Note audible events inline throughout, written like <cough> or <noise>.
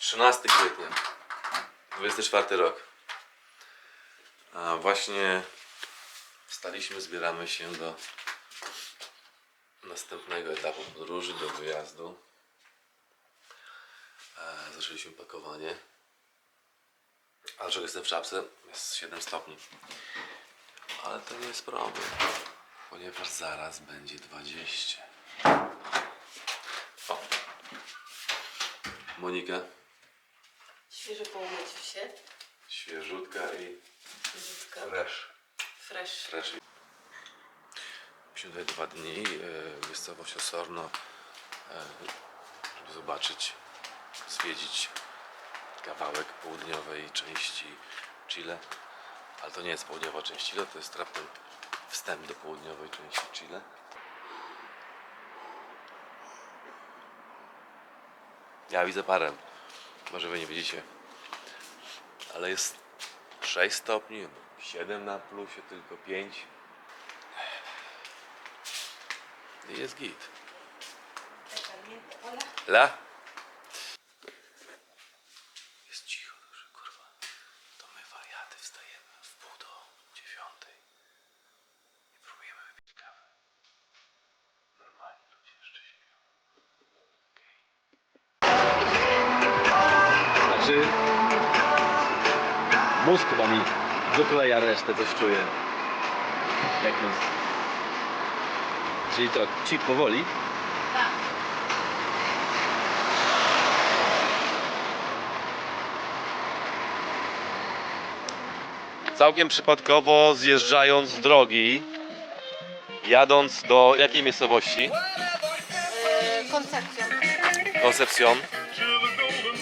13 kwietnia, 24 rok. A właśnie wstaliśmy, zbieramy się do następnego etapu podróży, do wyjazdu. E, zaczęliśmy pakowanie. A dlaczego jestem w czapce? Jest 7 stopni. Ale to nie jest problem, ponieważ zaraz będzie 20. O. Monika, Świeżo po umyciu się. świeżutka i Żywka. fresh. Fresh. fresh. Tutaj dwa dni, e, miejscowość Osorno, e, żeby zobaczyć, zwiedzić kawałek południowej części Chile. Ale to nie jest południowa część Chile, to jest raptem wstęp do południowej części Chile. Ja widzę parę, może wy nie widzicie, ale jest 6 stopni, 7 na plusie, tylko 5. I jest git. La? Dokleja resztę, coś czuję. Jak to? Czyli to, ci powoli? Całkiem przypadkowo zjeżdżając z drogi, jadąc do jakiej miejscowości? Koncepcją. Concepcion.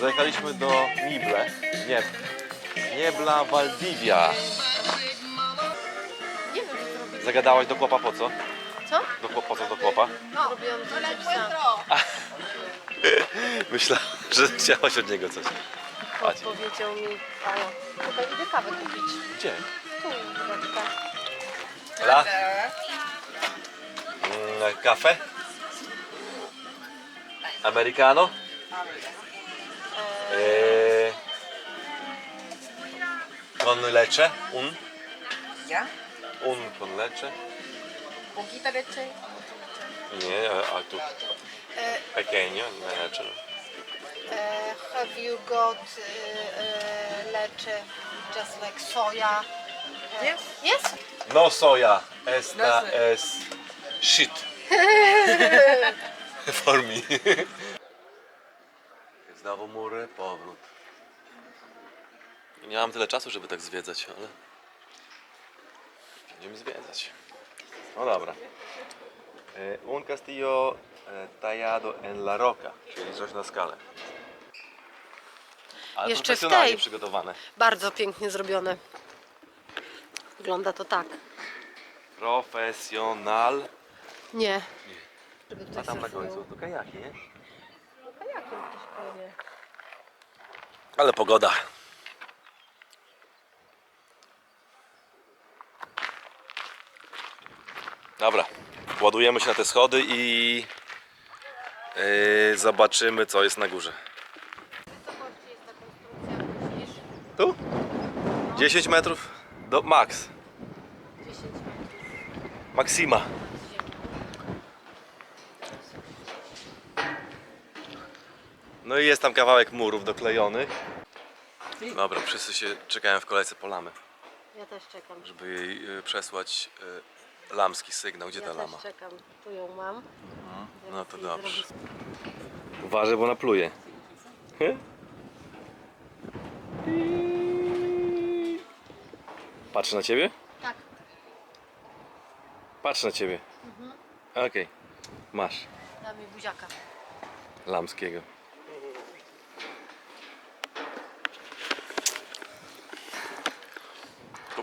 Zajechaliśmy do Nible. Nie. Niebla Valdivia. Nie wiem, co. Zagadałaś do chłopa po co? Co? Do chłopa, po co do chłopa? No. Robiłam. <laughs> Myślałem, że chciałaś od niego coś. Chodź. Powiedział mi, o, tutaj idę kawę kupić. Gdzie? Tu, chwileczkę. La? Mm, kafe? Americano? Eh, con leche? Un? ¿Ya? Un con leche? Poquita leche. Nie, a, a tu E, pequeño, nie leche. e, have you got e, e, leche just like soya? E, Yes. Yes? No soja, esta No soja. es shit. <laughs> For me. <laughs> Znowu mury, powrót. Nie mam tyle czasu, żeby tak zwiedzać, ale będziemy zwiedzać. No dobra. E, Un castillo e, tallado en la roca, czyli coś na skalę. Ale Jeszcze w profesjonalnie tej. przygotowane. Bardzo pięknie zrobione. Wygląda to tak. Profesjonal. Nie. Żeby A tam na końcu to kajaki, nie? Kajakiem ktoś powie. Ale pogoda. Dobra, ładujemy się na te schody i yy, zobaczymy co jest na górze. Tu? 10 metrów do max. 10 metrów. Maksima. No i jest tam kawałek murów doklejonych. Dobra, wszyscy się czekają w kolejce po lamy, Ja też czekam. żeby jej y, przesłać y, lamski sygnał. Gdzie Ja ta też lama? czekam. Tu ją mam. No to dobrze. Uważaj, bo napluje. Patrz na ciebie? Tak. Patrz na ciebie. Okej. Masz. Da mi buziaka. Lamskiego.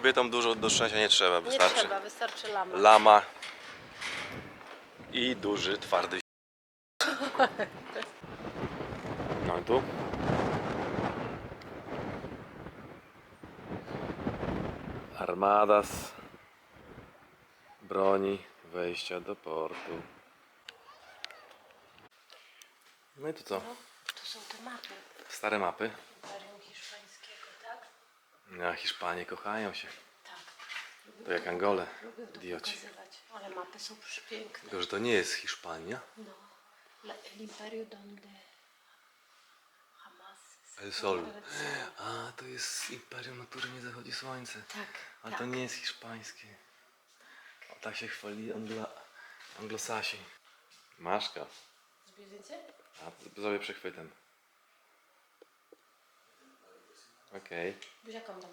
Kobietom dużo do szczęścia nie trzeba, Nie wystarczy. trzeba, wystarczy lama. Lama i duży, twardy. <laughs> No i tu. Armadas broni wejścia do portu. No i to co? To są te mapy Stare mapy. Imperium Hiszpańskiego, tak? No, a Hiszpanie kochają się. Tak. To jak Angole. Lubię to Idioci. pokazywać, ale mapy są przepiękne. Tylko, że to nie jest Hiszpania. No. La, el Imperio donde jamás... El Sol. A, to jest imperium, na którym nie zachodzi słońce. Tak, Ale tak. to nie jest hiszpańskie. O, tak się chwali Angla... anglosasi. Maszka. Zrobię zdjęcie? A sobie przechwytem. Okej. Dam.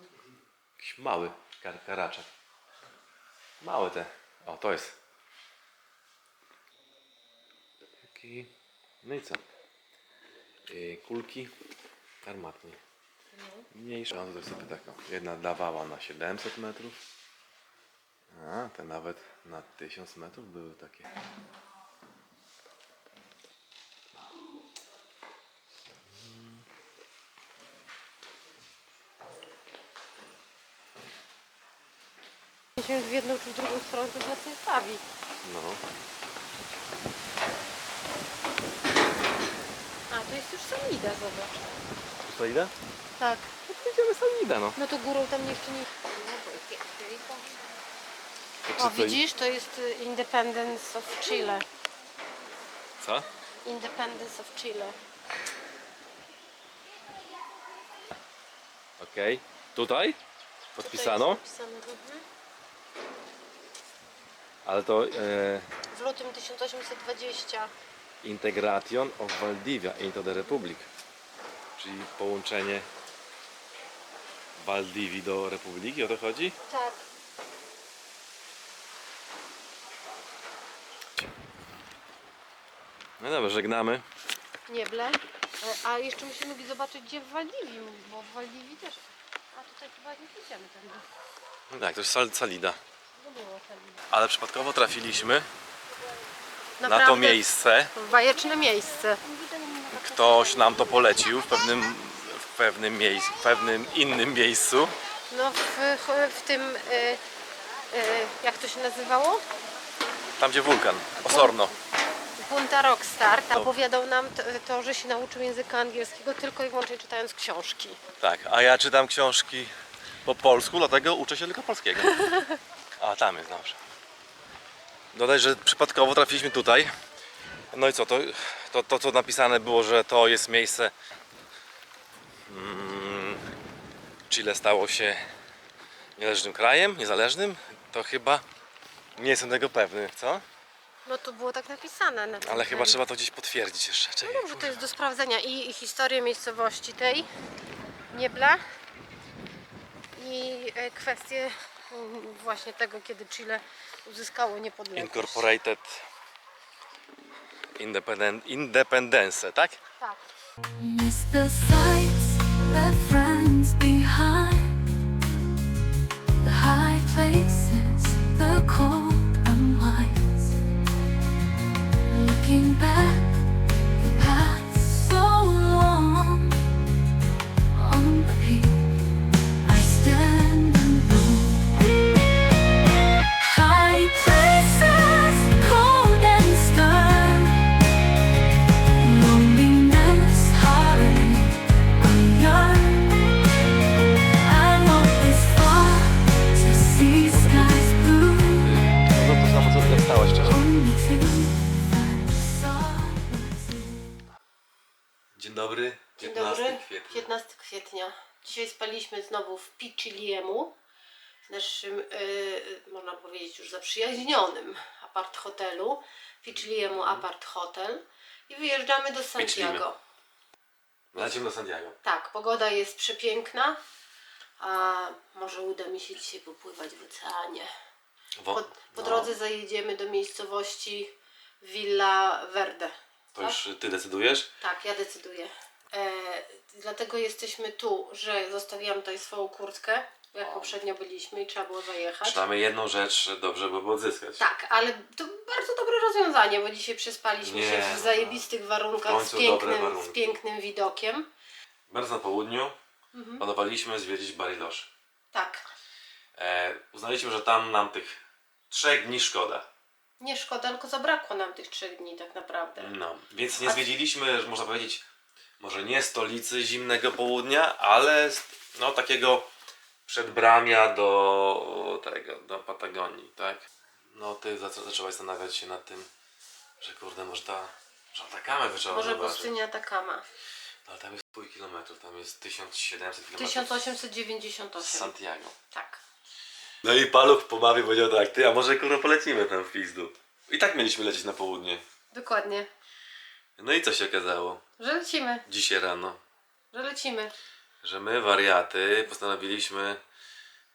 Jakiś mały kar karaczek. Małe te. O, to jest. Taki. No i co? Yy, kulki armatnie. Mniejsze. A to sobie taką. Jedna dawała na 700 metrów. A, te nawet na 1000 metrów były takie. Się w jedną czy w drugą stronę to nas nie stawi. No. A, to jest już Sanida, zobacz. Co idę? Tak. No to idziemy Sanida, no. No to górą tam jeszcze nie... To O, widzisz, to jest y, Independence of Chile. Co? Independence of Chile. Okej. Tutaj? Podpisano? To jest mhm. Ale to e, W lutym 1820. Integration of Valdivia into the Republic. Czyli połączenie Waldivii do Republiki, o to chodzi? Tak. No dobra, żegnamy. Nieble. E, A jeszcze musimy zobaczyć, gdzie w Waldiwii, bo w Waldiwii też. A tutaj chyba nie pójdziemy tędy. No tak, to jest sal Salida. No. Ale przypadkowo trafiliśmy na Naprawdę to miejsce. Bajeczne miejsce. Ktoś nam to polecił w pewnym, w pewnym miejscu, w pewnym innym miejscu. No w, w tym, y, y, jak to się nazywało? Tam gdzie wulkan, Osorno. Punta Rockstar. Tam opowiadał nam to, to, że się nauczył języka angielskiego tylko i wyłącznie czytając książki. Tak, a ja czytam książki po polsku, dlatego uczę się tylko polskiego. <laughs> A tam jest dobrze. Dodaj, że przypadkowo trafiliśmy tutaj. No i co, to, to, to co napisane było, że to jest miejsce. Mm, Chile stało się niezależnym krajem, niezależnym. To chyba nie jestem tego pewny, co? No to było tak napisane. Na tym Ale chyba trzeba to gdzieś potwierdzić jeszcze. No Czekaj, dobrze, to jest do sprawdzenia i, i historię miejscowości tej Niebla i e, kwestię mm, właśnie tego, kiedy Chile uzyskało niepodległość. Incorporated Independent, Independence, tak? Tak. Miss the Dzień dobry. Dzień dobry. 15 kwietnia. Dzisiaj spaliśmy znowu w Pichiliemu, w naszym, y, można powiedzieć, już zaprzyjaźnionym apart hotelu. Pichiliemu Apart Hotel. I wyjeżdżamy do Santiago. Lecimy do Santiago. Tak, pogoda jest przepiękna. A może uda mi się dzisiaj popływać w oceanie. Po, po no, drodze zajedziemy do miejscowości Villa Verde. To już ty decydujesz? Tak, ja decyduję. E, dlatego jesteśmy tu, że zostawiłam tutaj swoją kurtkę, jak poprzednio byliśmy i trzeba było zajechać. Przynajmniej jedną rzecz dobrze byłoby odzyskać. Tak, ale to bardzo dobre rozwiązanie, bo dzisiaj przespaliśmy Nie, się no w zajebistych warunkach w z końcu dobre pięknym, warunki. z pięknym widokiem. Bardzo na południu Mhm. planowaliśmy zwiedzić Bariloche. Tak, E, uznaliśmy, że tam nam tych trzech dni szkoda. Nie szkoda, tylko zabrakło nam tych trzech dni tak naprawdę. No, więc nie zwiedziliśmy, można powiedzieć, może nie stolicy zimnego południa, ale no takiego przedbramia do tego, do Patagonii, tak? No ty zac- zaczęłaś zastanawiać się nad tym, że kurde, może ta, może Atakamę by trzeba Może zobaczyć. pustynia Atakama. Ale tam jest pół kilometrów, tam jest 1700 kilometrów. 1898. z Santiago. Tak. No i Paluch pomawiał, powiedział tak, ty, a może kurwa polecimy tam w pizdu. I tak mieliśmy lecieć na południe. Dokładnie. No i co się okazało? Że lecimy, Dzisiaj rano, że lecimy. że my wariaty postanowiliśmy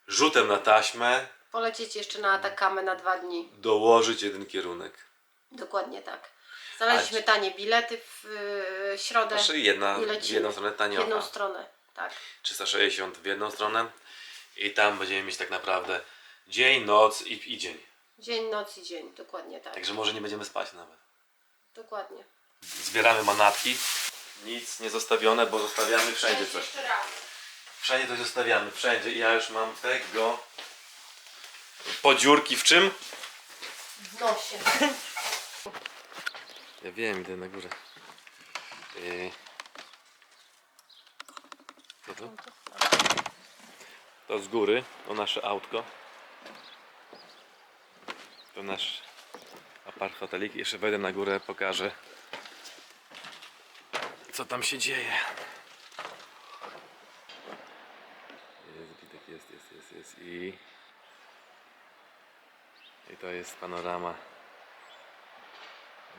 rzutem na taśmę Polecieć jeszcze na Atakamę na dwa dni. dołożyć jeden kierunek. Dokładnie tak. Znaleźliśmy tanie bilety w y, środę. Znaczy jedna, I w lecimy. jedną stronę w taniocha. jedną stronę. Tak. 360 w jedną stronę i tam będziemy mieć tak naprawdę dzień, noc i, i dzień. Dzień, noc i dzień. Dokładnie tak. Także może nie będziemy spać nawet. Dokładnie. Zbieramy manatki. Nic nie zostawione, bo zostawiamy wszędzie coś. Wszędzie coś zostawiamy, wszędzie. I ja już mam tego. Podziurki w czym? W nosie. <laughs> Ja wiem, idę na górę. Yy. Co to? To z góry, to nasze autko. To nasz apart hotelik. Jeszcze wejdę na górę, pokażę co tam się dzieje. Jest, jest, jest, jest, jest i... I to jest panorama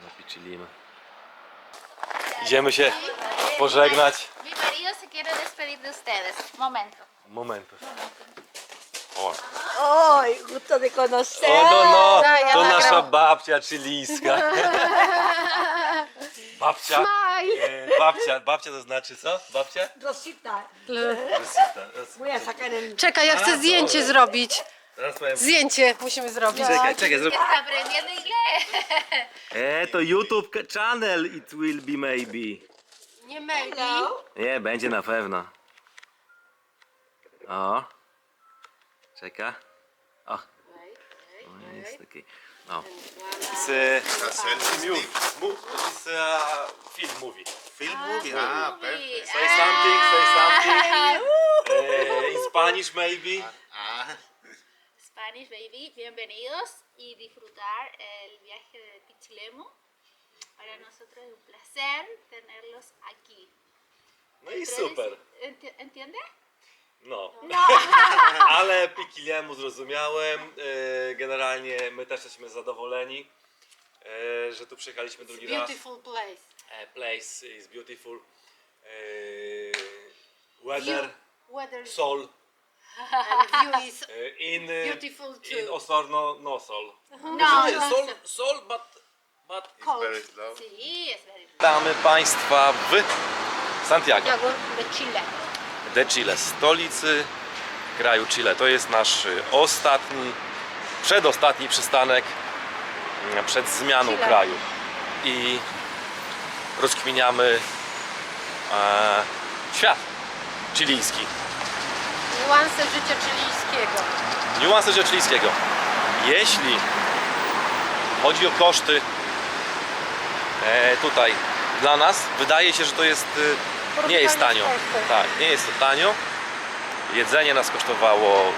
na Pichilima. Idziemy się pożegnać. Mi marido se quiere despedir de ustedes. Momento. Momento. O, Oj, gusto de conocer. o no, no, to nagram. nasza babcia chilijska. <laughs> Babcia, e, babcia, babcia to znaczy co? Babcia? Rosita, Rosita. Ros-. Czekaj, ja chcę zdjęcie zrobić. Zaraz powiem. Zdjęcie musimy zrobić. Czekaj, czekaj, zrób. Inglés. E, to YouTube channel it will be maybe. Nie maybe. Nie, będzie na pewno. O. Czeka. O. O, jest taki. O. It's a move, move, it's a film movie. Film movie. Ah, perfect. Say something, say something. <laughs> Eh, in Spanish maybe. Ah, Spanish baby, bienvenidos y disfrutar el viaje de Pichilemu. Para nosotros es un placer tenerlos aquí. No i super. enti- ¿Entiende? No. <laughs> Ale Pikiliemu zrozumiałem. E, Generalnie my też jesteśmy zadowoleni, e, że tu przyjechaliśmy drugi raz. Beautiful place. E, Place is beautiful. E, Weather, Weather sol. and view is e, <laughs> In, beautiful in too. Osorno, no sol. No, no. Sol, sol, but, but Cold. very slow. Sí, es very Witamy Państwa w Santiago Santiago de Chile. De Chile, stolicy kraju Chile. To jest nasz y, ostatni, przedostatni przystanek mm, przed zmianą Chile. kraju. I rozkminiamy e, świat chilijski. Niuanse życia chilijskiego. Niuanse życia chilijskiego. Jeśli chodzi o koszty e, tutaj dla nas, wydaje się, że to jest y, nie jest tanio. Tak, nie jest to tanio. Jedzenie nas kosztowało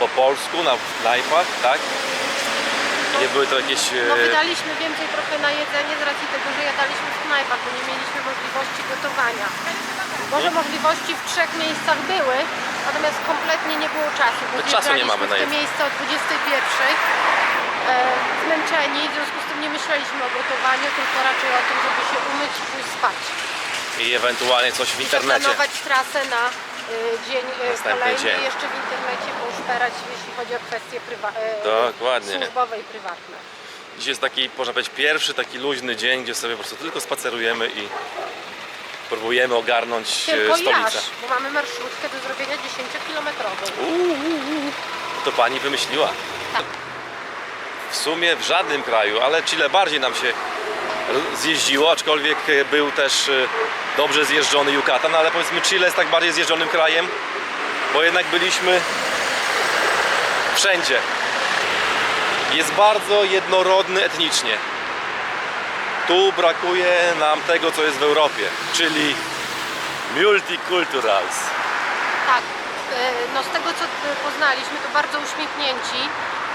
po polsku na knajpach, tak? Nie były to jakieś. e, No wydaliśmy więcej trochę na jedzenie z racji tego, że jadaliśmy w knajpach, bo nie mieliśmy możliwości gotowania. Może możliwości w trzech miejscach były, natomiast kompletnie nie było czasu, bo My czasu nie mamy zjeżdżaliśmy na w te jedzenie. miejsca o 21. E, zmęczeni, w związku z tym nie myśleliśmy o gotowaniu, tylko raczej o tym, żeby się umyć i pójść spać. I ewentualnie coś w internecie. Zaplanować trasę na y, dzień y, Następny kolejny dzień. jeszcze w internecie poszperać, jeśli chodzi o kwestie prywa- y, Dokładnie. służbowe i prywatne. Dziś jest taki, można powiedzieć, pierwszy taki luźny dzień, gdzie sobie po prostu tylko spacerujemy i próbujemy ogarnąć e, Tylko stolicę. jaż, bo mamy marszrutkę do zrobienia 10-kilometrową. To pani wymyśliła. Tak. W sumie w żadnym kraju, ale Chile bardziej nam się zjeździło, aczkolwiek e, był też e, dobrze zjeżdżony Yucatan, ale powiedzmy Chile jest tak bardziej zjeżdżonym krajem, bo jednak byliśmy wszędzie. Jest bardzo jednorodny etnicznie. tu brakuje nam tego, co jest w Europie, czyli multiculturals. Tak, e, no z tego co poznaliśmy, to bardzo uśmiechnięci,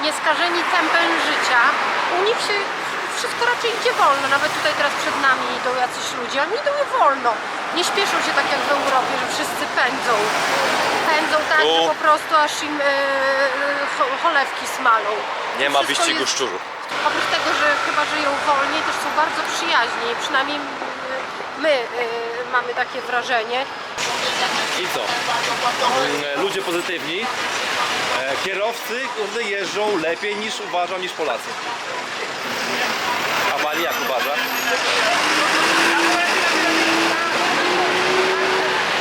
nieskażeni tempem życia. U nich się wszystko raczej idzie wolno, nawet tutaj teraz przed nami idą jacyś ludzie, oni idą wolno. Nie śpieszą się tak jak w Europie, że wszyscy pędzą. Pędzą tak, że po prostu aż im cho- cholewki smalą. Nie ma Wszystko wyścigu jest- szczurów. Oprócz tego, że chyba żyją wolniej, też są bardzo przyjaźni. Przynajmniej e, my e, mamy takie wrażenie. I co? Mm, Ludzie pozytywni. E, Kierowcy kurde, jeżdżą lepiej niż uważam niż Polacy. A pani jak uważa?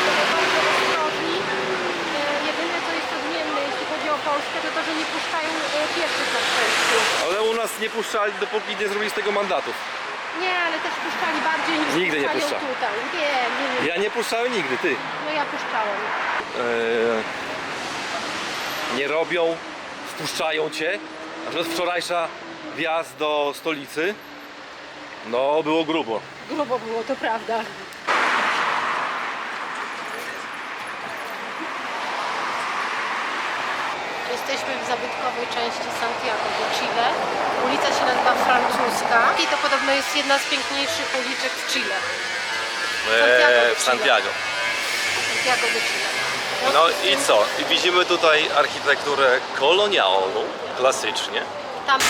ostrożni. Jedyne co jest odmienne, jeśli chodzi o Polskę, to to, że nie puszczają e, pieszych na przejściu. Ale u nas nie puszczali, dopóki nie zrobili z tego mandatów. Nie, ale też puszczali bardziej niż Nigdy nie puszczają puszcza. tutaj. Nie, nie, nie. Ja nie puszczałem nigdy, ty. No ja puszczałem. Eee, nie robią, wpuszczają cię. Na przykład wczorajsza wjazd do stolicy, no było grubo. Grubo było, to prawda. Jesteśmy w zabytkowej części Santiago de Chile. Ulica się nazywa Francuska i to podobno jest jedna z piękniejszych uliczek w Chile. Santiago de w Chile. Santiago. Santiago de Chile. No i co? I widzimy tutaj architekturę kolonialną, klasycznie. Tam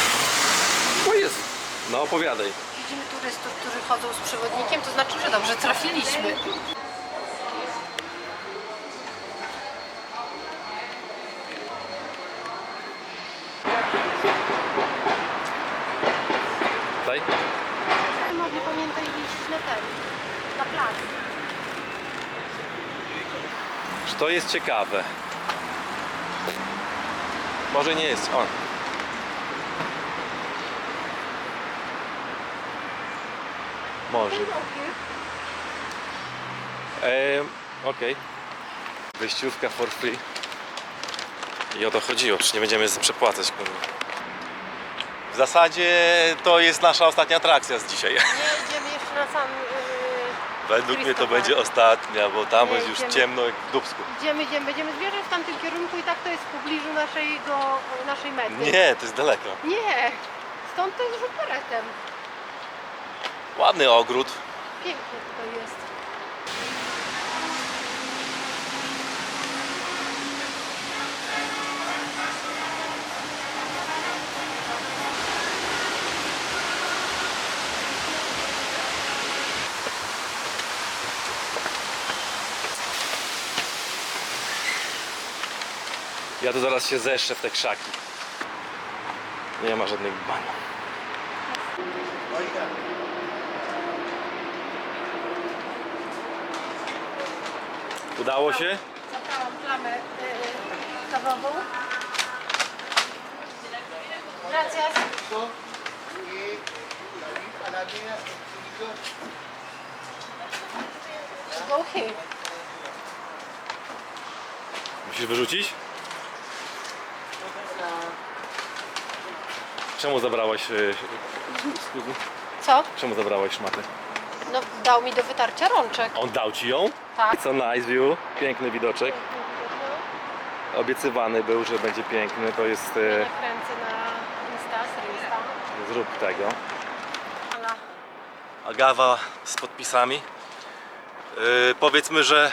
O jest. No opowiadaj. widzimy turystów, którzy chodzą z przewodnikiem, to znaczy, że dobrze trafiliśmy. Tutaj. Mogli pamiętaj iść na ten, na plac. Czy to jest ciekawe? Może nie jest. O. Może. Ehm, Okej. Wyjściówka for free. I o to chodziło, przecież nie będziemy przepłacać. kurwa. W zasadzie to jest nasza ostatnia atrakcja z dzisiaj. Nie idziemy jeszcze na sam... Yy, Według mnie to Christopher. będzie ostatnia, bo tam Nie, jest już idziemy. ciemno jak w Dubsku. idziemy, idziemy, będziemy zmierzać w tamtym kierunku i tak to jest w pobliżu naszego, naszej mety. Nie, to jest daleko. Nie, stąd to jest rzut beretem. Ładny ogród. Pięknie tutaj jest. Ja tu zaraz się zeszczę w te krzaki. Nie ma żadnych bania. Udało się? Zabrałam plamę yy, kawową. Gracias. Go here. Musisz wyrzucić? Czemu zabrałaś... e, Co? Czemu zabrałaś szmatę? No dał mi do wytarcia rączek. On dał ci ją? Tak. Co nice view, piękny widoczek. Obiecywany był, że będzie piękny, to jest... Ja E, nakręcę na Insta, z Insta. zrób tego. Ala. Agawa z podpisami. Yy, powiedzmy, że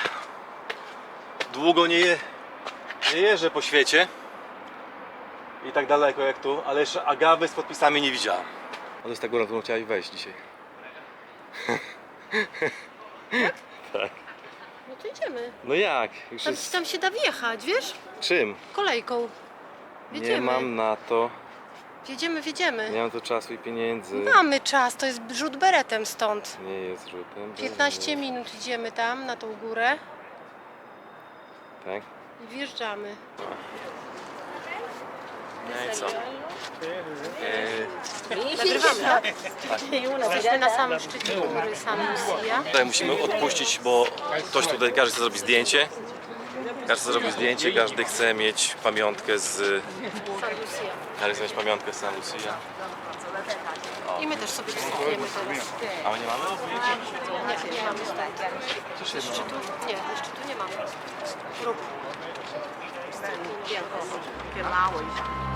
długo nie, je, nie jeżdżę po świecie i tak daleko jak tu, ale jeszcze agawy z podpisami nie widziałem. A to jest ta góra, którą chciałeś wejść dzisiaj. <laughs> No to idziemy. No jak? Już Tam, jest... tam się da wjechać, wiesz? Czym? Kolejką. Nie Wiedziemy. mam na to, Wiedziemy, wiedziemy. nie mam tu czasu i pieniędzy. Mamy czas, to jest rzut beretem stąd. Nie jest rzutem. 15 minut idziemy tam, na tą górę Tak? i wjeżdżamy. No i co? Nagrywamy, tak? Jesteśmy na samym szczycie góry San Lucia. Tutaj musimy odpuścić, bo ktoś tutaj, każdy chce zrobić zdjęcie. Każdy chce zrobić zdjęcie, każdy chce mieć pamiątkę z... San Lucia. Każdy chce mieć pamiątkę z San Lucia. I my też sobie występujemy teraz. A my nie mamy? Nie, nie mamy Jeszcze tu, nie, jeszcze tu nie mamy. Małe.